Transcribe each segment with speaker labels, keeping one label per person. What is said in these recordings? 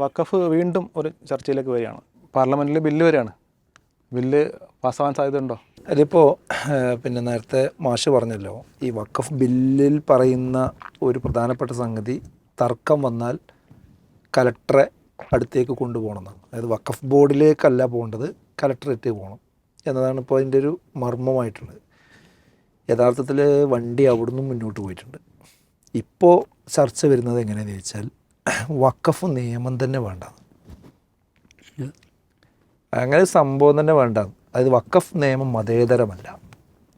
Speaker 1: വഖഫ് വീണ്ടും ഒരു ചർച്ചയിലേക്ക് വരികയാണ്. പാർലമെന്റിൽ ബില്ല് വരികയാണ് ബില്ല് പാസ്സാവാൻ സാധ്യതയുണ്ടോ?
Speaker 2: അതിപ്പോൾ പിന്നെ നേരത്തെ മാഷ് പറഞ്ഞല്ലോ ഈ വഖഫ് ബില്ലിൽ പറയുന്ന ഒരു പ്രധാനപ്പെട്ട സംഗതി തർക്കം വന്നാൽ കലക്ടറെ അടുത്തേക്ക് കൊണ്ടുപോകണമെന്നാണ്. അതായത് വഖഫ് ബോർഡിലേക്കല്ല പോകേണ്ടത് കലക്ടറേറ്റ് പോകണം എന്നതാണ് ഇപ്പോൾ അതിന്റെ ഒരു മർമ്മമായിട്ടുള്ളത്. യഥാർത്ഥത്തിൽ വണ്ടി അവിടുന്ന് മുന്നോട്ട് പോയിട്ടുണ്ട്. ഇപ്പോൾ ചർച്ച വരുന്നത് എങ്ങനെയാണെന്ന് ചോദിച്ചാൽ വഖഫ് നിയമം തന്നെ വേണ്ട. അങ്ങനെ സംഭവം തന്നെ വേണ്ട. അതായത് വക്കഫ് നിയമം മതേതരമല്ല.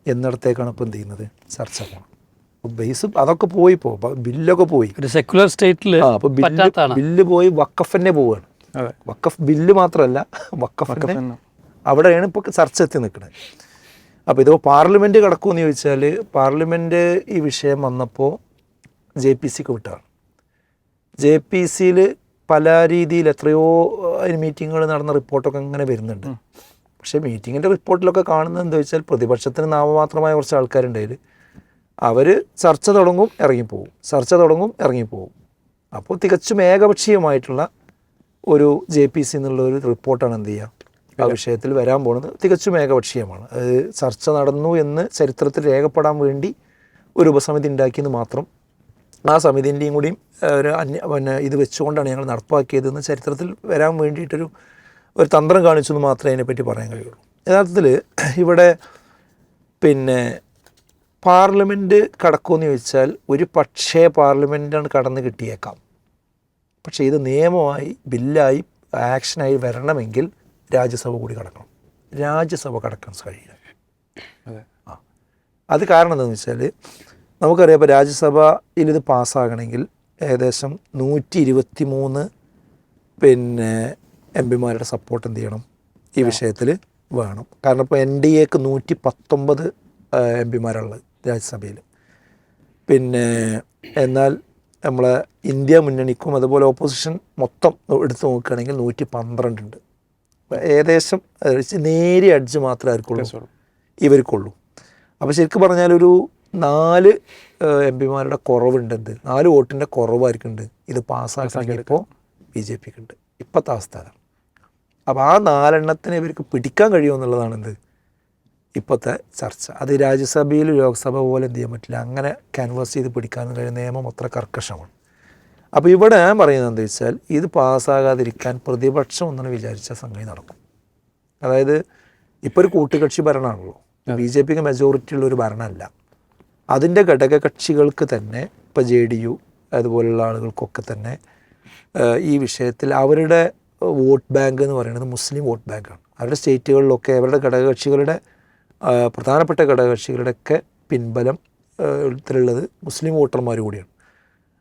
Speaker 2: എന്നിടത്തേക്കാണ് ഇപ്പം എന്ത് ചെയ്യുന്നത്? ചർച്ച പോകണം അപ്പോൾ ബേസ് അതൊക്കെ പോയി ഇപ്പോൾ ബില്ലൊക്കെ പോയി.
Speaker 3: ഒരു സെക്യുലർ സ്റ്റേറ്റിൽ
Speaker 2: അപ്പോൾ ബില്ല്
Speaker 3: പറ്റാത്താണ്.
Speaker 2: ബില്ല് പോയി വക്കഫന്നെ തന്നെ പോവുകയാണ്
Speaker 1: വക്കഫ്
Speaker 2: വഖഫ് ബില്ല് മാത്രമല്ല തന്നെ. അവിടെയാണ് ഇപ്പോൾ ചർച്ച എത്തി നിൽക്കുന്നത് അപ്പോൾ ഇതോ പാർലമെന്റ് കിടക്കുമെന്ന് ചോദിച്ചാൽ പാർലമെന്റ് ഈ വിഷയം വന്നപ്പോൾ ജെ പി സിക്ക് വിട്ടതാണ്. ജെ പി സിയിൽ പല രീതിയിൽ എത്രയോ മീറ്റിങ്ങുകൾ നടന്ന റിപ്പോർട്ടൊക്കെ അങ്ങനെ വരുന്നുണ്ട്. പക്ഷേ മീറ്റിങ്ങിന്റെ റിപ്പോർട്ടിലൊക്കെ കാണുന്നത് എന്താ വെച്ചാൽ പ്രതിപക്ഷത്തിന് നാമമാത്രമായ കുറച്ച് ആൾക്കാരുണ്ട് അതിൽ അവർ ചർച്ച തുടങ്ങും ഇറങ്ങിപ്പോവും. ചർച്ച തുടങ്ങും ഇറങ്ങിപ്പോവും. അപ്പോൾ തികച്ചും ഏകപക്ഷീയമായിട്ടുള്ള ഒരു ജെ പി സി എന്നുള്ള ഒരു റിപ്പോർട്ടാണ് എന്ത് ചെയ്യുക ആ വിഷയത്തിൽ വരാൻ പോകുന്നത്. തികച്ചും ഏകപക്ഷീയമാണ്. അത് ചർച്ച നടന്നു എന്ന് ചരിത്രത്തിൽ രേഖപ്പെടാൻ വേണ്ടി ഒരു ഉപസമിതി ഉണ്ടാക്കിയെന്ന് മാത്രം ആ സമിതിന്റെയും കൂടിയും ഒരു അന്യ പിന്നെ ഇത് വെച്ചുകൊണ്ടാണ് ഞങ്ങൾ നടപ്പാക്കിയതെന്ന് ചരിത്രത്തിൽ വരാൻ വേണ്ടിയിട്ടൊരു ഒരു തന്ത്രം കാണിച്ചു എന്ന് മാത്രമേ അതിനെപ്പറ്റി പറയാൻ കഴിയുള്ളൂ. യഥാർത്ഥത്തിൽ ഇവിടെ പിന്നെ പാർലമെന്റ് കടക്കുമെന്ന് ചോദിച്ചാൽ ഒരു പക്ഷേ പാർലമെന്റാണ് കടന്ന് കിട്ടിയേക്കാം. പക്ഷേ ഇത് നിയമമായി ബില്ലായി ആക്ഷനായി വരണമെങ്കിൽ രാജ്യസഭ കൂടി കടക്കണം. രാജ്യസഭ കടക്കാൻ കഴിയില്ല ആ. അത് കാരണം എന്താണെന്ന് വെച്ചാൽ നമുക്കറിയാം ഇപ്പോൾ രാജ്യസഭയിൽ ഇത് പാസ്സാകണമെങ്കിൽ ഏകദേശം നൂറ്റി ഇരുപത്തി മൂന്ന് പിന്നെ എം പിമാരുടെ സപ്പോർട്ട് എന്ത് ചെയ്യണം? ഈ വിഷയത്തിൽ വേണം. കാരണം ഇപ്പോൾ എൻ ഡി എക്ക് നൂറ്റി പത്തൊമ്പത് എം പിമാരുള്ളത് രാജ്യസഭയിൽ പിന്നെ എന്നാൽ നമ്മളെ ഇന്ത്യ മുന്നണിക്കും അതുപോലെ ഓപ്പോസിഷൻ മൊത്തം എടുത്തു നോക്കുകയാണെങ്കിൽ നൂറ്റി പന്ത്രണ്ട് ഉണ്ട് ഏകദേശം നേരിയ അഡ്ജ് മാത്രമേ ആർക്കുള്ളൂ. ഇവർക്കുള്ളൂ. അപ്പോൾ ശരിക്കും പറഞ്ഞാൽ ഒരു നാല് എം പിമാരുടെ കുറവുണ്ട് എന്ത് നാല് വോട്ടിന്റെ കുറവായിരിക്കുന്നുണ്ട്. ഇത് പാസ്സാക്കിയപ്പോൾ ബി ജെ പിക്ക് ഉണ്ട് ഇപ്പോഴത്തെ അവസ്ഥ അതാണ്. അപ്പോൾ ആ നാലെണ്ണത്തിനെ ഇവർക്ക് പിടിക്കാൻ കഴിയുമെന്നുള്ളതാണ് എന്ത് ഇപ്പോഴത്തെ ചർച്ച. അത് രാജ്യസഭയിൽ ലോക്സഭ പോലെ എന്ത് ചെയ്യാൻ പറ്റില്ല. അങ്ങനെ ക്യാൻവാസ് ചെയ്ത് പിടിക്കാൻ കഴിയുന്ന നിയമം അത്ര കർക്കശമാണ്. അപ്പോൾ ഇവിടെ ഞാൻ പറയുന്നത് എന്താ വെച്ചാൽ ഇത് പാസ്സാകാതിരിക്കാൻ പ്രതിപക്ഷം ഒന്നാണ് വിചാരിച്ച സംഗതി നടക്കും. അതായത് ഇപ്പോൾ ഒരു കൂട്ടുകക്ഷി ഭരണമാണല്ലോ. ബി ജെ പിക്ക് മെജോറിറ്റി ഉള്ള ഒരു ഭരണമല്ല. അതിന്റെ ഘടകകക്ഷികൾക്ക് തന്നെ ഇപ്പോൾ ജെ ഡി യു അതുപോലുള്ള ആളുകൾക്കൊക്കെ തന്നെ ഈ വിഷയത്തിൽ അവരുടെ വോട്ട് ബാങ്ക് എന്ന് പറയുന്നത് മുസ്ലിം വോട്ട് ബാങ്കാണ്. അവരുടെ സ്റ്റേറ്റുകളിലൊക്കെ അവരുടെ ഘടകകക്ഷികളുടെ കക്ഷികളുടെ പ്രധാനപ്പെട്ട ഘടകകക്ഷികളുടെയൊക്കെ പിൻബലം ത്തിലുള്ളത് മുസ്ലിം വോട്ടർമാർ കൂടിയാണ്.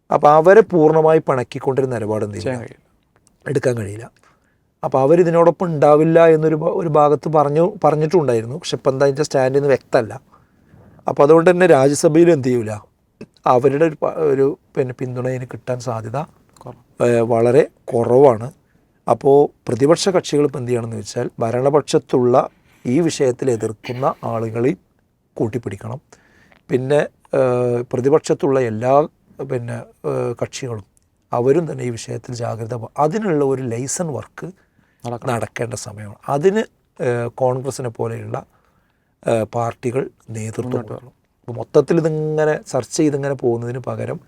Speaker 2: അപ്പോൾ അവരെ പൂർണമായി പണക്കിക്കൊണ്ടൊരു നിലപാട് എന്ത്
Speaker 1: ചെയ്യാൻ
Speaker 2: എടുക്കാൻ കഴിയില്ല. അപ്പോൾ അവരിതിനോടൊപ്പം ഉണ്ടാവില്ല എന്നൊരു ഒരു ഭാഗത്ത് പറഞ്ഞു പറഞ്ഞിട്ടുണ്ടായിരുന്നു. പക്ഷെ ഇപ്പം എന്താ അതിന്റെ സ്റ്റാൻഡ് എന്ന് വ്യക്തമല്ല. അപ്പോൾ അതുകൊണ്ട് തന്നെ രാജ്യസഭയിൽ എന്ത് ചെയ്യൂല? അവരുടെ ഒരു ഒരു പിന്നെ പിന്തുണ ഇതിന് കിട്ടാൻ സാധ്യത വളരെ കുറവാണ്. അപ്പോൾ പ്രതിപക്ഷ കക്ഷികൾ ഇപ്പം എന്ത് ചെയ്യണമെന്ന് വെച്ചാൽ ഭരണപക്ഷത്തുള്ള ഈ വിഷയത്തിൽ എതിർക്കുന്ന ആളുകളെ കൂട്ടിപ്പിടിക്കണം. പിന്നെ പ്രതിപക്ഷത്തുള്ള എല്ലാ പിന്നെ കക്ഷികളും അവരും തന്നെ ഈ വിഷയത്തിൽ ജാഗ്രത അതിനുള്ള ഒരു ലൈസൺ വർക്ക് നടക്കേണ്ട സമയമാണ്. അതിന് കോൺഗ്രസിനെ പോലെയുള്ള പാർട്ടികൾ നേതൃത്വം കൊടുക്കണം. അപ്പോൾ മൊത്തത്തിൽ ഇതിങ്ങനെ ചർച്ച ചെയ്തിങ്ങനെ പോകുന്നതിന് പകരം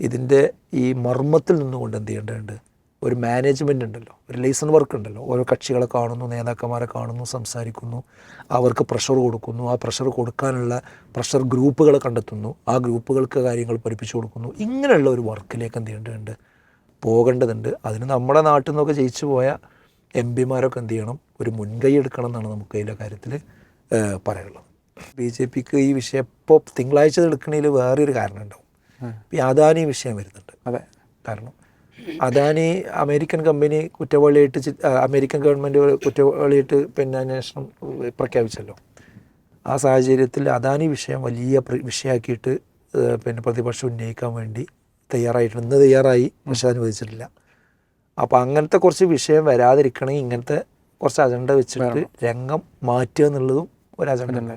Speaker 2: ഇതിന്റെ ഈ മർമ്മത്തിൽ നിന്നുകൊണ്ട് എന്ത് ചെയ്യേണ്ടതുണ്ട്? ഒരു മാനേജ്മെന്റ് ഉണ്ടല്ലോ ഒരു ലൈസൺ വർക്ക് ഉണ്ടല്ലോ. ഓരോ കക്ഷികളെ കാണുന്നു നേതാക്കന്മാരെ കാണുന്നു സംസാരിക്കുന്നു. അവർക്ക് പ്രഷർ കൊടുക്കുന്നു. ആ പ്രഷർ കൊടുക്കാനുള്ള പ്രഷർ ഗ്രൂപ്പുകളെ കണ്ടെത്തുന്നു. ആ ഗ്രൂപ്പുകൾക്ക് കാര്യങ്ങൾ പഠിപ്പിച്ചു കൊടുക്കുന്നു. ഇങ്ങനെയുള്ള ഒരു വർക്കിലേക്ക് എന്ത് ചെയ്യേണ്ടതുണ്ട്? പോകേണ്ടതുണ്ട്. അതിന് നമ്മുടെ നാട്ടിൽ നിന്നൊക്കെ ജയിച്ചു പോയ എം പിമാരൊക്കെ എന്ത് ചെയ്യണം? ഒരു മുൻകൈ എടുക്കണം എന്നാണ് നമുക്ക് ഇതിന്റെ കാര്യത്തിൽ പറയാനുള്ളത് ബി ജെ പിക്ക് ഈ വിഷയം ഇപ്പോൾ തിങ്കളാഴ്ച എടുക്കണതിൽ വേറൊരു കാരണം ഉണ്ടാവും. ഈ അദാനി വിഷയം വരുന്നുണ്ട്.
Speaker 1: അതെ.
Speaker 2: കാരണം അദാനി അമേരിക്കൻ കമ്പനി കുറ്റവാളിയായിട്ട് അമേരിക്കൻ ഗവൺമെന്റ് കുറ്റവാളിയായിട്ട് പിന്നെ അന്വേഷണം പ്രഖ്യാപിച്ചല്ലോ. ആ സാഹചര്യത്തിൽ അദാനി വിഷയം വലിയ വിഷയമാക്കിയിട്ട് പിന്നെ പ്രതിപക്ഷം ഉന്നയിക്കാൻ വേണ്ടി തയ്യാറായിട്ടുണ്ട്. ഇന്ന് തയ്യാറായി പക്ഷെ അനുവദിച്ചിട്ടില്ല. അപ്പോൾ അങ്ങനത്തെ കുറച്ച് വിഷയം വരാതിരിക്കണമെങ്കിൽ ഇങ്ങനത്തെ കുറച്ച് അജണ്ട വെച്ചിട്ട് രംഗം മാറ്റുക എന്നുള്ളതും ഒരു അജണ്ട
Speaker 1: അജണ്ട.